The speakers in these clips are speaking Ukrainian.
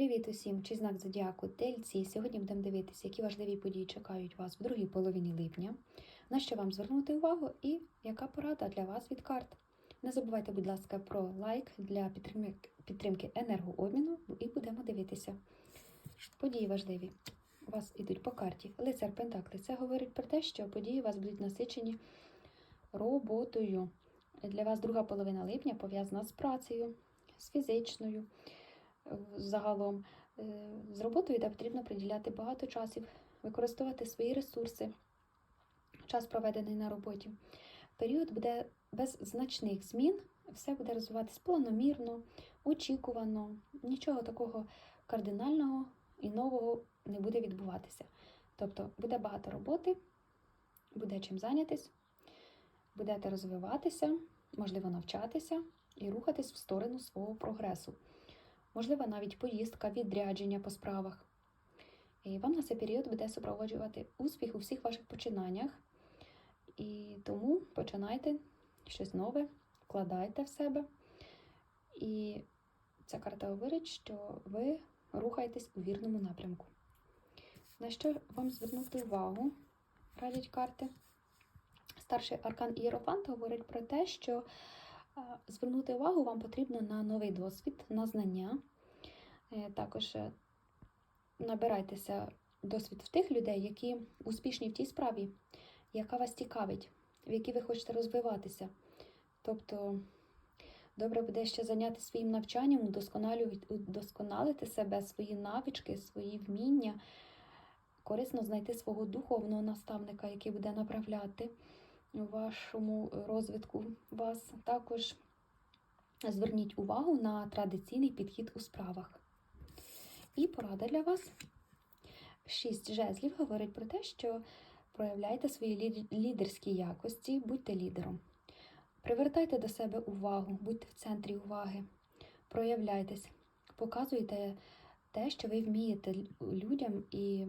Привіт усім! Чи знак зодіаку Тельці. Сьогодні будемо дивитися, які важливі події чекають вас в другій половині липня, на що вам звернути увагу і яка порада для вас від карт. Не забувайте, будь ласка, про лайк для підтримки, енергообміну і будемо дивитися. Події важливі. У вас ідуть по карті. Лицар Пентакли. Це говорить про те, що події у вас будуть насичені роботою. Для вас друга половина липня пов'язана з працею, з фізичною загалом. Е, З роботою, де потрібно приділяти багато часів, використовувати свої ресурси, час проведений на роботі. Період буде без значних змін, все буде розвиватись планомірно, очікувано, нічого такого кардинального і нового не буде відбуватися. Тобто буде багато роботи, буде чим зайнятись, будете розвиватися, можливо, навчатися і рухатись в сторону свого прогресу. Можливо, навіть поїздка, відрядження по справах. І вам на цей період буде супроводжувати успіх у всіх ваших починаннях. І тому починайте щось нове, вкладайте в себе. І ця карта говорить, що ви рухаєтесь у вірному напрямку. На що вам звернути увагу, радять карти? Старший аркан Ієрофант говорить про те, що звернути увагу вам потрібно на новий досвід, на знання. Е, Також е, набирайтеся досвід в тих людей, які успішні в тій справі, яка вас цікавить, в якій ви хочете розвиватися. Тобто, добре буде ще зайнятися своїм навчанням, удосконалити себе, свої навички, свої вміння, корисно знайти свого духовного наставника, який буде направляти вашому розвитку вас. Також зверніть увагу на традиційний підхід у справах. І порада для вас. Шість жезлів говорить про те, що проявляйте свої лідерські якості, будьте лідером. Привертайте до себе увагу, будьте в центрі уваги, проявляйтесь, показуйте те, що ви вмієте людям, і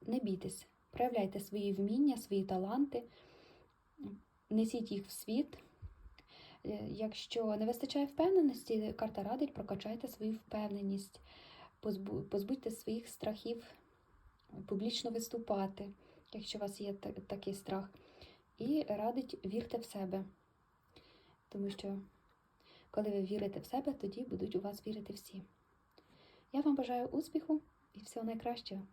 не бійтесь. Проявляйте свої вміння, свої таланти, несіть їх в світ. Е, Якщо не вистачає впевненості, карта радить, прокачайте свою впевненість, позбу- позбудьте своїх страхів публічно виступати, якщо у вас є та- такий страх. І радить вірте в себе. Тому що, коли ви вірите в себе, тоді будуть у вас вірити всі. Я вам бажаю успіху і всього найкращого.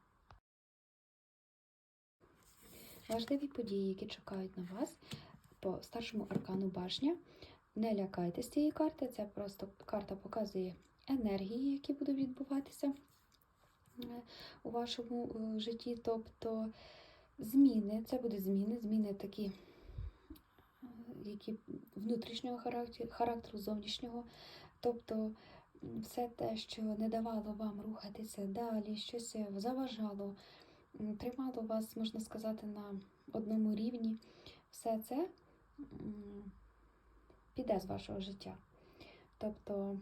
Важливі події, які чекають на вас по старшому аркану башня. Не лякайтесь цієї карти, це просто карта показує енергії, які будуть відбуватися е, у вашому е, житті. Тобто зміни, це будуть зміни, зміни такі, е, які внутрішнього характеру, зовнішнього. Тобто все те, що не давало вам рухатися далі, щось заважало, тримало вас, можна сказати, на одному рівні, все це піде з вашого життя. Тобто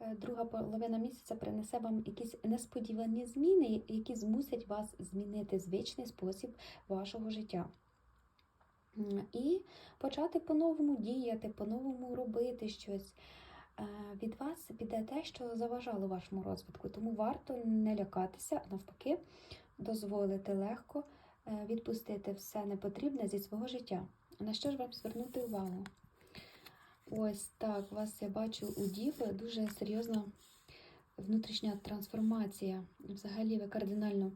е, друга половина місяця принесе вам якісь несподівані зміни, які змусять вас змінити звичний спосіб вашого життя. І почати по-новому діяти, по-новому робити щось. Е, Від вас піде те, що заважало вашому розвитку, тому варто не лякатися, а навпаки, дозволити легко е, відпустити все непотрібне зі свого життя. На що ж вам звернути увагу? Ось так, вас я бачу у Діви дуже серйозна внутрішня трансформація. Взагалі, ви кардинально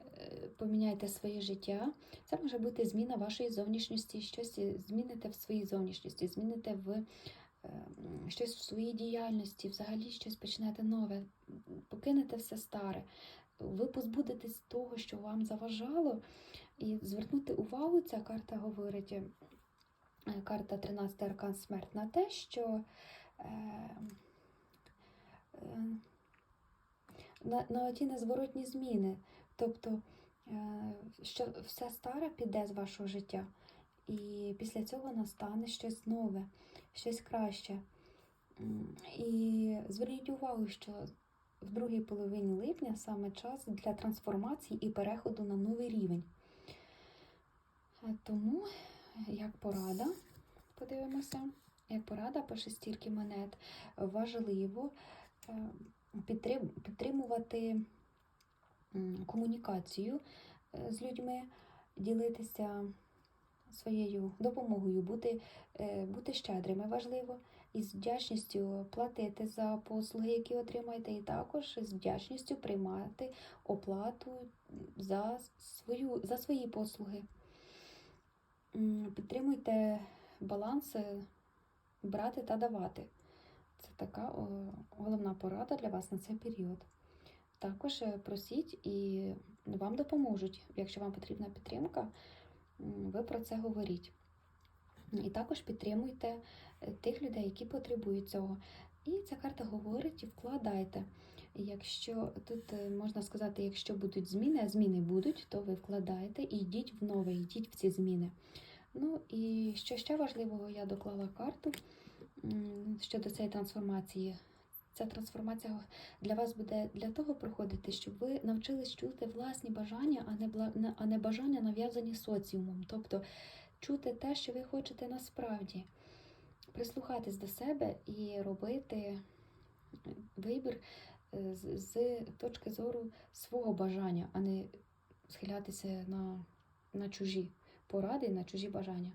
е, поміняєте своє життя. Це може бути зміна вашої зовнішності, щось зміните в своїй зовнішності, зміните в е, щось в своїй діяльності, взагалі щось почнете нове, покинете все старе. Ви позбудетесь того, що вам заважало, і звернути увагу, ця карта говорить, е, карта 13 аркан смерть, на те, що е, е, на, на ті незворотні зміни. Тобто, е, що все старе піде з вашого життя, і після цього настане щось нове, щось краще. І зверніть увагу, що в другій половині липня саме час для трансформації і переходу на новий рівень. Е, Тому, як порада, подивимося, як порада по шестірки монет, важливо е, підтримувати комунікацію е, з людьми, ділитися своєю допомогою, бути, бути щедрими важливо, і з вдячністю платити за послуги, які отримаєте, і також з вдячністю приймати оплату за, свою, за свої послуги. Підтримуйте баланс брати та давати. Це така головна порада для вас на цей період. Також е, просіть і вам допоможуть. Якщо вам потрібна підтримка, ви про це говоріть. І також підтримуйте е, тих людей, які потребують цього. І ця карта говорить і вкладайте. Якщо тут е, можна сказати, якщо будуть зміни, а зміни будуть, то ви вкладаєте і йдіть в нове, йдіть в ці зміни. Ну і що ще важливого, я доклала карту щодо цієї трансформації. Ця трансформація для вас буде для того проходити, щоб ви навчились чути власні бажання, а не бажання нав'язані соціумом. Тобто чути те, що ви хочете насправді, прислухатись до себе і робити вибір е, з, точки зору свого бажання, а не схилятися на, на чужі поради, на чужі бажання.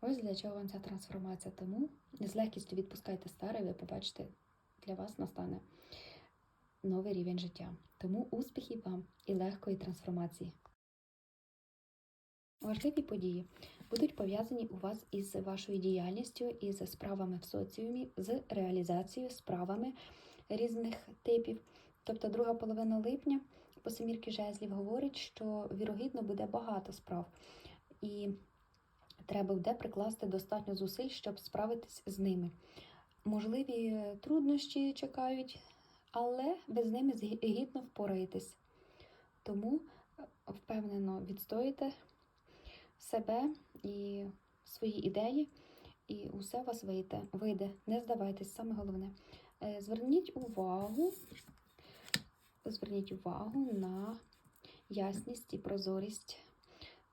Ось для чого вам ця трансформація. Тому з легкістю відпускайте старе, ви побачите, для вас настане новий рівень життя. Тому успіхів вам і легкої трансформації. Важливі події будуть пов'язані у вас із вашою діяльністю, із справами в соціумі, з реалізацією справами різних типів. Тобто, друга половина липня по семірки жезлів говорить, що вірогідно буде багато справ, і треба буде прикласти достатньо зусиль, щоб справитись з ними. Можливі труднощі чекають, але ви з ними гідно впораєтесь. Тому е, впевнено відстоїте себе і свої ідеї, і усе у вас вийде. вийде. Не здавайтесь, саме головне. Е, Зверніть увагу, зверніть увагу на ясність і прозорість,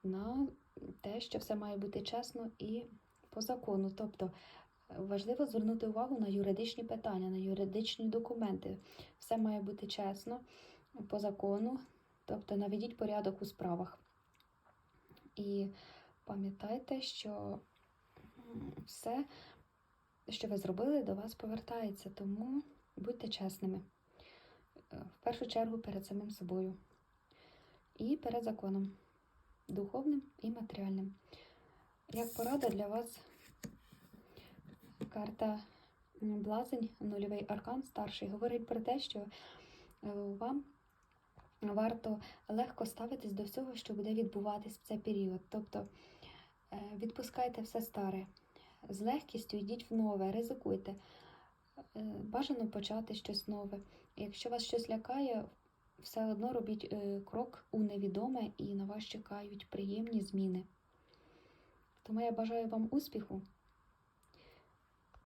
на те, що все має бути чесно і по закону. Тобто важливо звернути увагу на юридичні питання, на юридичні документи. Все має бути чесно, по закону, тобто наведіть порядок у справах. І пам'ятайте, що все, що ви зробили, до вас повертається, тому будьте чесними. Е, В першу чергу перед самим собою і перед законом, духовним і матеріальним. Як порада для вас карта Блазень, нульовий аркан старший, говорить про те, що е, вам варто легко ставитись до всього, що буде відбуватись в цей період. Тобто е, відпускайте все старе, з легкістю йдіть в нове, ризикуйте. Е, Бажано почати щось нове. Якщо вас щось лякає, все одно робіть е, крок у невідоме і на вас чекають приємні зміни. Тому я бажаю вам успіху